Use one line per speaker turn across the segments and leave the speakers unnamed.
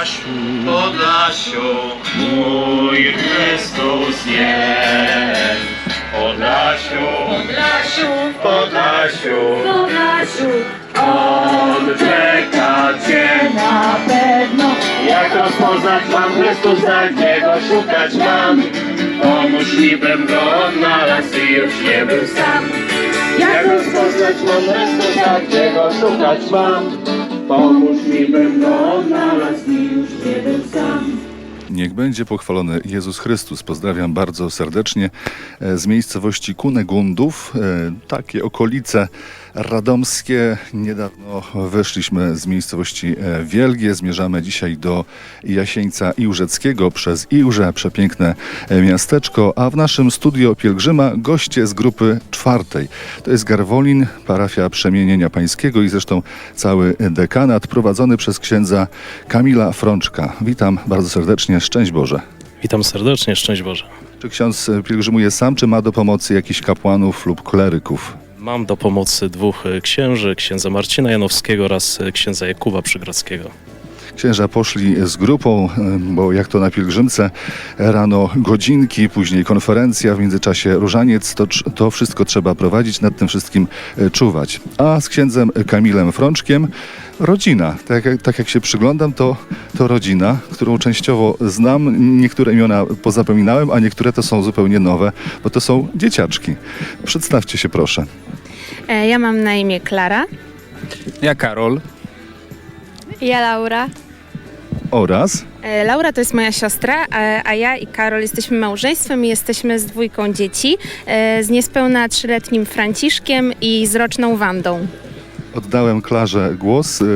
Podlasiu, Podlasiu, mój Chrystus jest. Podlasiu,
Podlasiu,
Podlasiu,
Podlasiu,
On czeka Cię.
na pewno
Jak rozpoznać mam Chrystusa, gdzie go szukać mam? Pomóż mi, bym go odnalazł i już nie był sam. Jak rozpoznać mam Chrystusa, gdzie go szukać mam? Pomóż mi, bym go odnalazł
Niech będzie pochwalony Jezus Chrystus. Pozdrawiam bardzo serdecznie e, z miejscowości Kunegundów. E, Takie okolice radomskie. Niedawno wyszliśmy z miejscowości e, Wielgie. Zmierzamy dzisiaj do Jasieńca Iłżeckiego przez Iłże, przepiękne e, miasteczko. A w naszym studio pielgrzyma goście z grupy czwartej. To jest Garwolin, parafia Przemienienia Pańskiego i zresztą cały dekanat prowadzony przez księdza Kamila Frączka. Witam bardzo serdecznie. Szczęść Boże.
Witam serdecznie, szczęść Boże.
Czy ksiądz e, pielgrzymuje sam, czy ma do pomocy jakichś kapłanów lub kleryków?
Mam do pomocy dwóch e, księży, księdza Marcina Janowskiego oraz e, księdza Jakuba Przygrodzkiego.
Księża poszli z grupą, e, bo jak to na pielgrzymce, rano godzinki, później konferencja, w międzyczasie różaniec, to, to wszystko trzeba prowadzić, nad tym wszystkim czuwać. A z księdzem Kamilem Frączkiem rodzina. Tak tak jak się przyglądam, to, to rodzina, którą częściowo znam. Niektóre imiona pozapominałem, a niektóre to są zupełnie nowe, bo to są dzieciaczki. Przedstawcie się proszę.
E, Ja mam na imię Klara.
Ja Karol.
Ja Laura.
Oraz
E, Laura to jest moja siostra, a, a ja i Karol jesteśmy małżeństwem i jesteśmy z dwójką dzieci, e, z niespełna trzyletnim Franciszkiem i z roczną Wandą.
Oddałem Klarze głos. y,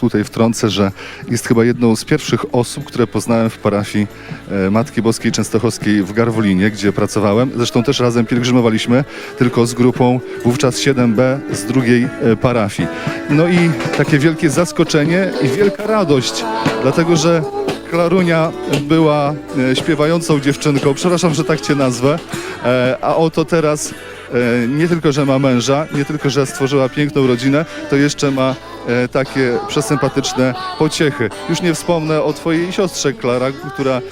Tutaj wtrącę, że jest chyba jedną z pierwszych osób, które poznałem w parafii e, Matki Boskiej Częstochowskiej w Garwolinie, gdzie pracowałem. Zresztą też razem pielgrzymowaliśmy, tylko z grupą wówczas 7B z drugiej e, parafii. No i takie wielkie zaskoczenie i wielka radość, dlatego że Klarunia była e, śpiewającą dziewczynką, przepraszam, że tak cię nazwę, a oto teraz nie tylko, że ma męża, nie tylko, że stworzyła piękną rodzinę, to jeszcze ma e, takie przesympatyczne pociechy. Już nie wspomnę o twojej siostrze Klara, która e,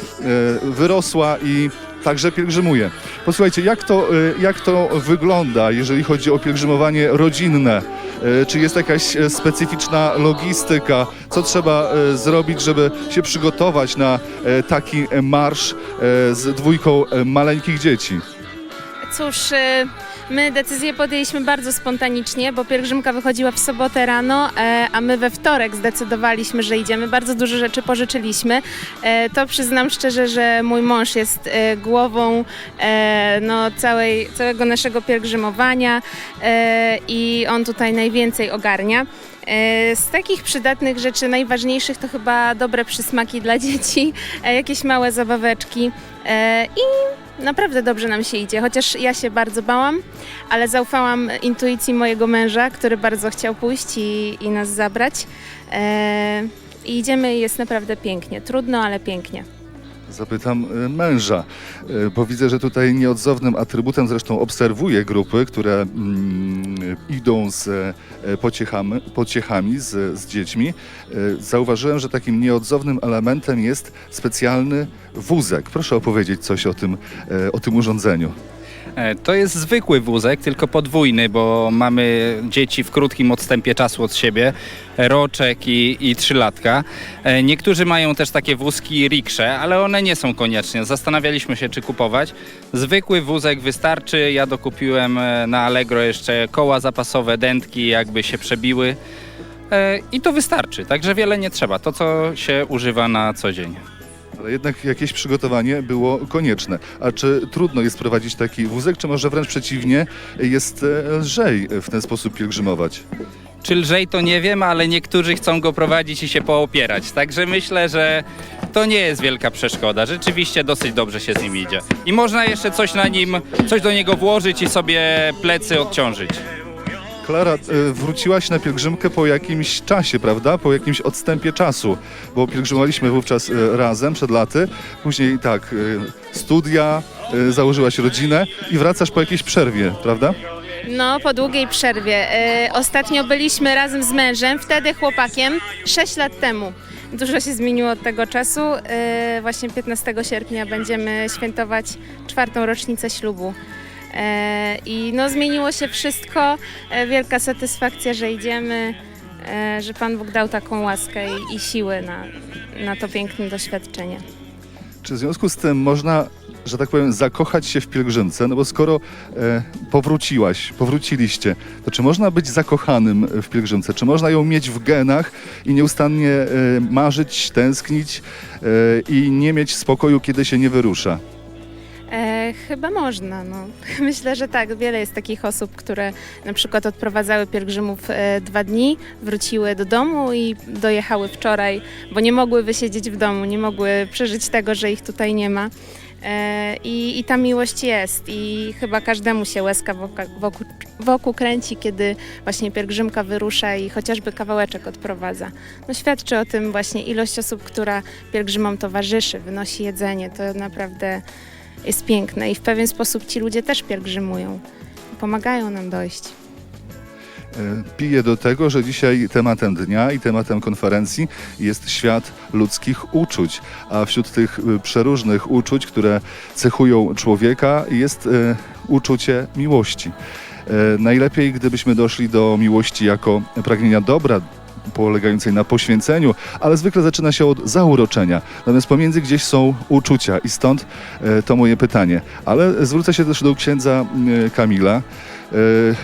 wyrosła i także pielgrzymuje. Posłuchajcie, jak to, e, jak to wygląda, jeżeli chodzi o pielgrzymowanie rodzinne? E, Czy jest jakaś e, specyficzna logistyka? Co trzeba e, zrobić, żeby się przygotować na e, taki e, marsz e, z dwójką e, maleńkich dzieci?
Cóż, e, my decyzję podjęliśmy bardzo spontanicznie, bo pielgrzymka wychodziła w sobotę rano, e, a my we wtorek zdecydowaliśmy, że idziemy. Bardzo dużo rzeczy pożyczyliśmy. E, To przyznam szczerze, że mój mąż jest e, głową no, całej, całego naszego pielgrzymowania i on tutaj najwięcej ogarnia. E, Z takich przydatnych rzeczy najważniejszych to chyba dobre przysmaki dla dzieci, e, jakieś małe zabaweczki e, i naprawdę dobrze nam się idzie, chociaż ja się bardzo bałam, ale zaufałam intuicji mojego męża, który bardzo chciał pójść i, i nas zabrać. I idziemy i jest naprawdę pięknie. Trudno, ale pięknie.
Zapytam e, męża, e, bo widzę, że tutaj nieodzownym atrybutem, zresztą obserwuję grupy, które mm, idą z e, pociechami, pociechami z, z dziećmi. Zauważyłem, że takim nieodzownym elementem jest specjalny wózek. Proszę opowiedzieć coś o tym, o tym urządzeniu.
E, To jest zwykły wózek, tylko podwójny, bo mamy dzieci w krótkim odstępie czasu od siebie, roczek i, i trzylatka. E, Niektórzy mają też takie wózki riksze, ale one nie są koniecznie. Zastanawialiśmy się, czy kupować. Zwykły wózek wystarczy. Ja dokupiłem e, na Allegro jeszcze koła zapasowe, dętki, jakby się przebiły. I to wystarczy, także wiele nie trzeba. To, co się używa na co dzień.
Jednak jakieś przygotowanie było konieczne. A czy trudno jest prowadzić taki wózek, czy może wręcz przeciwnie, jest e, lżej w ten sposób pielgrzymować?
Czy lżej to nie wiem, ale niektórzy chcą go prowadzić i się poopierać. Także myślę, że to nie jest wielka przeszkoda. Rzeczywiście dosyć dobrze się z nim idzie. I można jeszcze coś na nim, coś do niego włożyć i sobie plecy odciążyć.
Klara, e, wróciłaś na pielgrzymkę po jakimś czasie, prawda? Po jakimś odstępie czasu, bo pielgrzymowaliśmy wówczas e, razem przed laty. Później tak, e, studia, założyłaś rodzinę i wracasz po jakiejś przerwie, prawda?
No, po długiej przerwie. Ostatnio byliśmy razem z mężem, wtedy chłopakiem, 6 lat temu. Dużo się zmieniło od tego czasu. Właśnie 15 sierpnia będziemy świętować czwartą rocznicę ślubu. E, I no, zmieniło się wszystko. E, Wielka satysfakcja, że idziemy, e, że Pan Bóg dał taką łaskę i, i siły na, na to piękne doświadczenie.
Czy w związku z tym można, że tak powiem, zakochać się w pielgrzymce? No bo skoro e, powróciłaś, powróciliście, to czy można być zakochanym w pielgrzymce? Czy można ją mieć w genach i nieustannie e, marzyć, tęsknić e, i nie mieć spokoju, kiedy się nie wyrusza?
E, chyba można. No. Myślę, że tak. Wiele jest takich osób, które na przykład odprowadzały pielgrzymów e, dwa dni, wróciły do domu i dojechały wczoraj, bo nie mogły wysiedzieć w domu, nie mogły przeżyć tego, że ich tutaj nie ma. E, I, I ta miłość jest i chyba każdemu się łezka wokół, wokół, wokół kręci, kiedy właśnie pielgrzymka wyrusza i chociażby kawałeczek odprowadza. No świadczy o tym właśnie ilość osób, która pielgrzymom towarzyszy, wynosi jedzenie. To naprawdę jest piękne i w pewien sposób ci ludzie też pielgrzymują. Pomagają nam dojść.
E, Piję do tego, że dzisiaj tematem dnia i tematem konferencji jest świat ludzkich uczuć, a wśród tych e, przeróżnych uczuć, które cechują człowieka, jest e, uczucie miłości. E, Najlepiej, gdybyśmy doszli do miłości jako pragnienia dobra, polegającej na poświęceniu, ale zwykle zaczyna się od zauroczenia. Natomiast pomiędzy gdzieś są uczucia i stąd e, to moje pytanie. Ale zwrócę się też do księdza Kamila. E,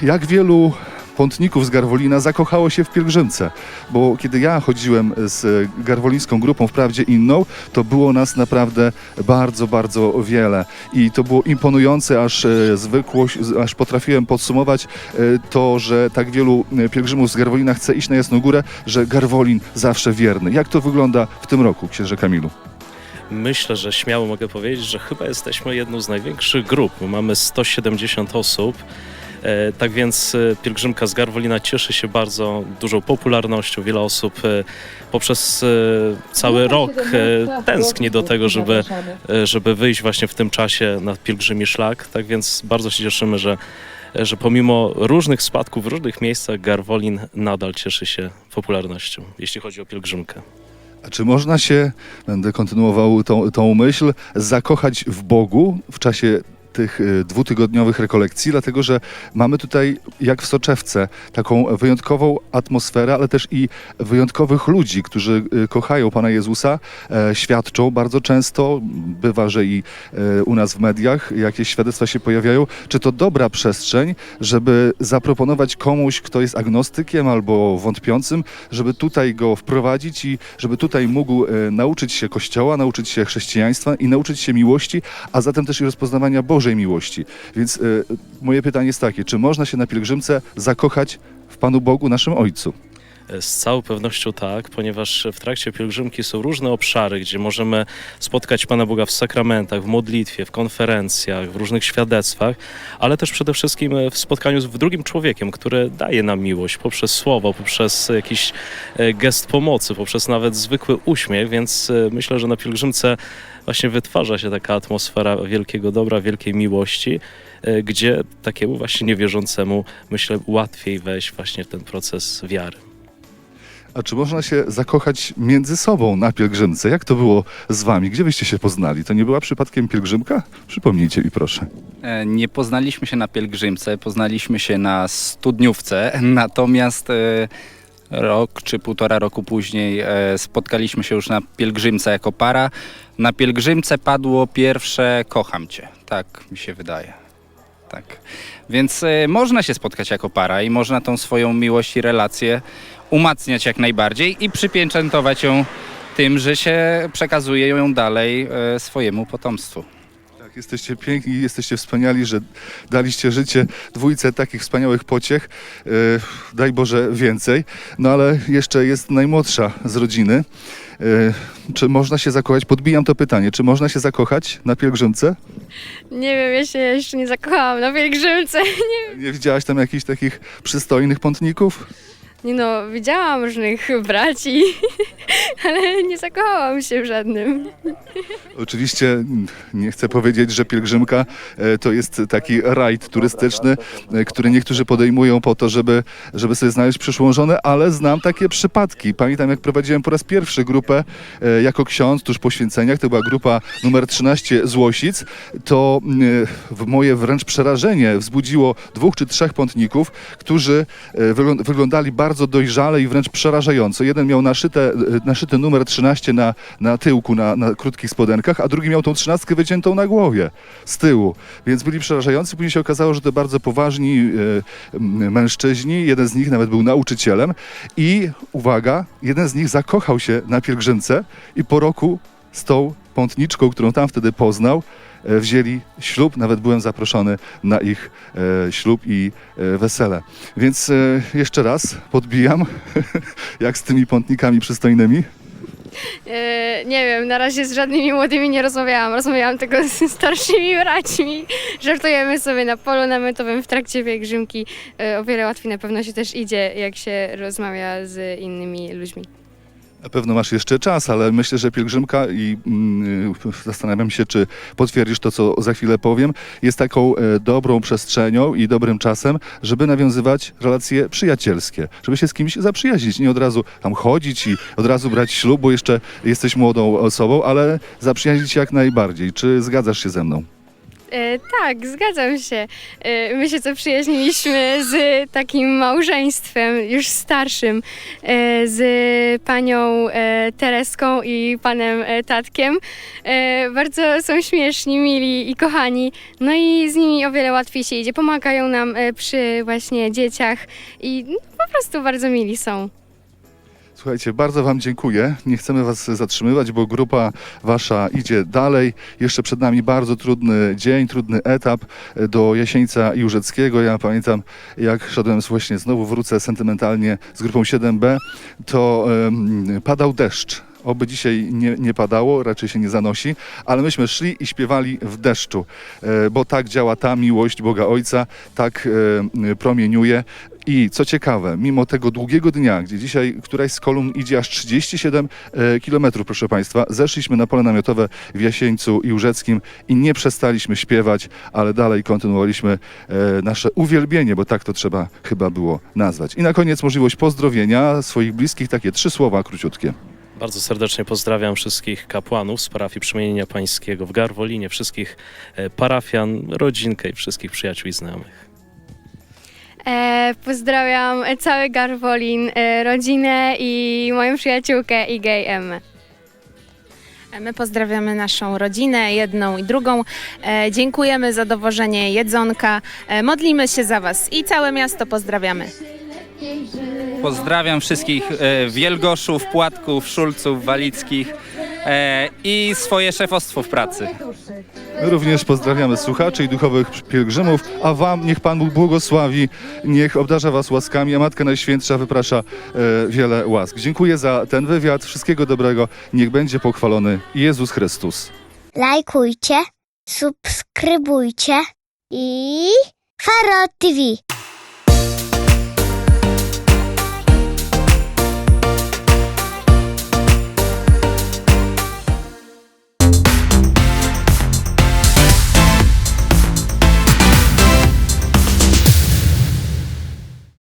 Jak wielu pątników z Garwolina zakochało się w pielgrzymce, bo kiedy ja chodziłem z garwolińską grupą, wprawdzie inną, to było nas naprawdę bardzo, bardzo wiele i to było imponujące, aż e, zwykłość, aż potrafiłem podsumować e, to, że tak wielu e, pielgrzymów z Garwolina chce iść na Jasną Górę, że Garwolin zawsze wierny. Jak to wygląda w tym roku, księże Kamilu?
Myślę, że śmiało mogę powiedzieć, że chyba jesteśmy jedną z największych grup. Mamy 170 osób. E, Tak więc e, pielgrzymka z Garwolina cieszy się bardzo dużą popularnością. Wiele osób e, poprzez cały rok tęskni do tego, żeby, żeby wyjść właśnie w tym czasie na pielgrzymi szlak. Tak więc bardzo się cieszymy, że, że pomimo różnych spadków w różnych miejscach Garwolin nadal cieszy się popularnością, jeśli chodzi o pielgrzymkę.
A czy można się, będę kontynuował tą, tą myśl, zakochać w Bogu w czasie tych y, dwutygodniowych rekolekcji, dlatego że mamy tutaj, jak w soczewce, taką wyjątkową atmosferę, ale też i wyjątkowych ludzi, którzy y, kochają Pana Jezusa, e, świadczą bardzo często, bywa, że i e, u nas w mediach jakieś świadectwa się pojawiają. Czy to dobra przestrzeń, żeby zaproponować komuś, kto jest agnostykiem albo wątpiącym, żeby tutaj go wprowadzić i żeby tutaj mógł e, nauczyć się Kościoła, nauczyć się chrześcijaństwa i nauczyć się miłości, a zatem też i rozpoznawania Bożej miłości. Więc e, moje pytanie jest takie, czy można się na pielgrzymce zakochać w Panu Bogu, naszym Ojcu?
Z całą pewnością tak, ponieważ w trakcie pielgrzymki są różne obszary, gdzie możemy spotkać Pana Boga w sakramentach, w modlitwie, w konferencjach, w różnych świadectwach, ale też przede wszystkim w spotkaniu z drugim człowiekiem, który daje nam miłość poprzez słowo, poprzez jakiś e, gest pomocy, poprzez nawet zwykły uśmiech, więc e, myślę, że na pielgrzymce właśnie wytwarza się taka atmosfera wielkiego dobra, wielkiej miłości, e, gdzie takiemu właśnie niewierzącemu, myślę, łatwiej wejść właśnie w ten proces wiary.
A czy można się zakochać między sobą na pielgrzymce? Jak to było z wami? Gdzie byście się poznali? To nie była przypadkiem pielgrzymka? Przypomnijcie mi proszę.
E, Nie poznaliśmy się na pielgrzymce, poznaliśmy się na studniówce, natomiast e, rok czy półtora roku później e, spotkaliśmy się już na pielgrzymce jako para. Na pielgrzymce padło pierwsze kocham cię, tak mi się wydaje. Tak. Więc można się spotkać jako para i można tą swoją miłość i relację umacniać jak najbardziej i przypieczętować ją tym, że się przekazuje ją dalej e, swojemu potomstwu.
Tak, jesteście piękni, jesteście wspaniali, że daliście życie dwójce takich wspaniałych pociech. E, daj Boże więcej. No ale jeszcze jest najmłodsza z rodziny. E, czy można się zakochać? Podbijam to pytanie. Czy można się zakochać na pielgrzymce?
Nie wiem, ja się jeszcze nie zakochałam na pielgrzymce.
Nie widziałaś tam jakichś takich przystojnych pątników?
Nie no, widziałam różnych braci, ale nie zakochałam się w żadnym.
Oczywiście nie chcę powiedzieć, że pielgrzymka e, to jest taki rajd turystyczny, e, który niektórzy podejmują po to, żeby, żeby sobie znaleźć przyszłą żonę, ale znam takie przypadki. Pamiętam, jak prowadziłem po raz pierwszy grupę e, jako ksiądz tuż po święceniach, to była grupa numer 13 z Łosic, to moje wręcz przerażenie wzbudziło dwóch czy trzech pątników, którzy wyglą- wyglądali bardzo dojrzale i wręcz przerażająco. Jeden miał naszyte, e, naszyty numer 13 na, na tyłku, na, na krótkich spodenkach, a drugi miał tą trzynastkę wyciętą na głowie, z tyłu. Więc byli przerażający. Później się okazało, że to bardzo poważni e, mężczyźni. Jeden z nich nawet był nauczycielem. I uwaga, jeden z nich zakochał się na pielgrzymce i po roku z tą pątniczką, którą tam wtedy poznał, wzięli ślub. Nawet byłem zaproszony na ich e, ślub i e, wesele. Więc e, jeszcze raz podbijam, jak z tymi pątnikami przystojnymi.
E, nie wiem, na razie z żadnymi młodymi nie rozmawiałam. Rozmawiałam tylko z starszymi braćmi. Żartujemy sobie na polu namiotowym w trakcie pielgrzymki. E, o wiele łatwiej na pewno się też idzie, jak się rozmawia z innymi ludźmi.
Na pewno masz jeszcze czas, ale myślę, że pielgrzymka i mm, zastanawiam się, czy potwierdzisz to, co za chwilę powiem, jest taką e, dobrą przestrzenią i dobrym czasem, żeby nawiązywać relacje przyjacielskie, żeby się z kimś zaprzyjaźnić, nie od razu tam chodzić i od razu brać ślub, bo jeszcze jesteś młodą osobą, ale zaprzyjaźnić się jak najbardziej. Czy zgadzasz się ze mną?
E, tak, zgadzam się. E, my się zaprzyjaźniliśmy z takim małżeństwem, już starszym, e, z panią e, Tereską i panem e, Tatkiem. E, bardzo są śmieszni, mili i kochani. No i z nimi o wiele łatwiej się idzie. Pomagają nam e, przy właśnie dzieciach i no, po prostu bardzo mili są.
Słuchajcie, bardzo Wam dziękuję. Nie chcemy Was zatrzymywać, bo grupa Wasza idzie dalej. Jeszcze przed nami bardzo trudny dzień, trudny etap do Jasieńca Jurzeckiego. Ja pamiętam, jak szedłem właśnie, znowu wrócę sentymentalnie z grupą 7B, to em, padał deszcz. Oby dzisiaj nie, nie padało, raczej się nie zanosi, ale myśmy szli i śpiewali w deszczu, e, bo tak działa ta miłość Boga Ojca, tak e, promieniuje. I co ciekawe, mimo tego długiego dnia, gdzie dzisiaj któraś z kolumn idzie aż 37 e, kilometrów, proszę Państwa, zeszliśmy na pole namiotowe w Jasieńcu i Łóżeckim i nie przestaliśmy śpiewać, ale dalej kontynuowaliśmy e, nasze uwielbienie, bo tak to trzeba chyba było nazwać. I na koniec możliwość pozdrowienia swoich bliskich, takie trzy słowa króciutkie.
Bardzo serdecznie pozdrawiam wszystkich kapłanów z parafii Przemienienia Pańskiego w Garwolinie, wszystkich e, parafian, rodzinkę i wszystkich przyjaciół i znajomych.
E, pozdrawiam cały Garwolin, e, rodzinę i moją przyjaciółkę Igę i Emmę.
My pozdrawiamy naszą rodzinę, jedną i drugą. E, dziękujemy za dowożenie jedzonka. E, modlimy się za Was i całe miasto pozdrawiamy.
Pozdrawiam wszystkich e, Wielgoszów, Płatków, Szulców, Walickich e, i swoje szefostwo w pracy.
My również pozdrawiamy słuchaczy i duchowych pielgrzymów, a Wam niech Pan Bóg błogosławi, niech obdarza Was łaskami, a Matka Najświętsza wyprasza e, wiele łask. Dziękuję za ten wywiad, wszystkiego dobrego, niech będzie pochwalony Jezus Chrystus.
lajkujcie, subskrybujcie i Faro TV.